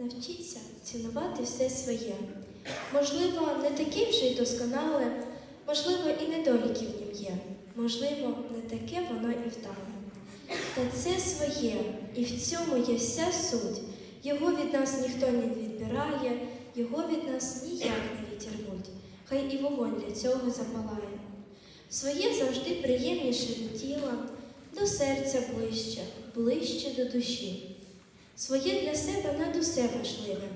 Навчіться цінувати все своє. Можливо, не таке вже й досконале, можливо, і недоліки в нім є, можливо, не таке воно і вдале. Та це своє, і в цьому є вся суть. Його від нас ніхто не відбирає, його від нас ніяк не відірвуть. Хай і вогонь для цього запалає. Своє завжди приємніше до тіла, до серця ближче, ближче до душі. Своє для себе над усе важливе,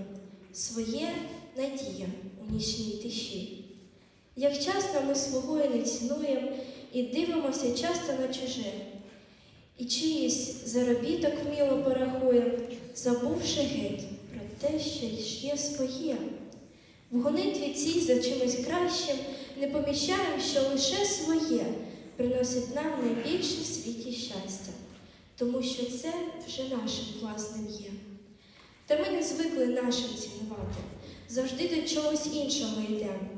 своє надія у нічній тиші. Як часто ми свого не цінуємо і дивимося часто на чуже, і чиїсь заробіток вміло порахуємо, забувши геть про те, що є своє. В гонитві цій за чимось кращим не помічаємо, що лише своє приносить нам найбільше в світі щастя, тому що це вже нашим власним є. Та ми не звикли нашим цінувати, завжди до чогось іншого йдемо.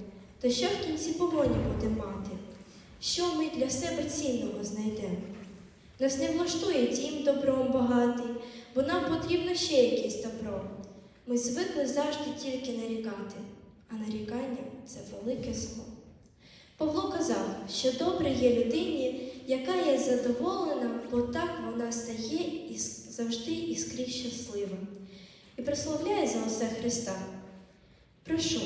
То що в кінці погоні будемо мати? Що ми для себе цінного знайдемо? Нас не влаштує дім добром багатий, бо нам потрібно ще якесь добро. Ми звикли завжди тільки нарікати, а нарікання це велике зло. Павло казав, що добре є людині, яка є задоволена, бо так вона стає і завжди і щаслива. І прославляє за усе Христа. Прошу,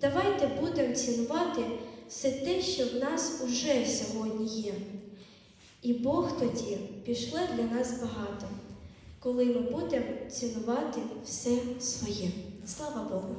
давайте будемо цінувати все те, що в нас уже сьогодні є. І Бог тоді пішле для нас багато, коли ми будемо цінувати все своє. Слава Богу!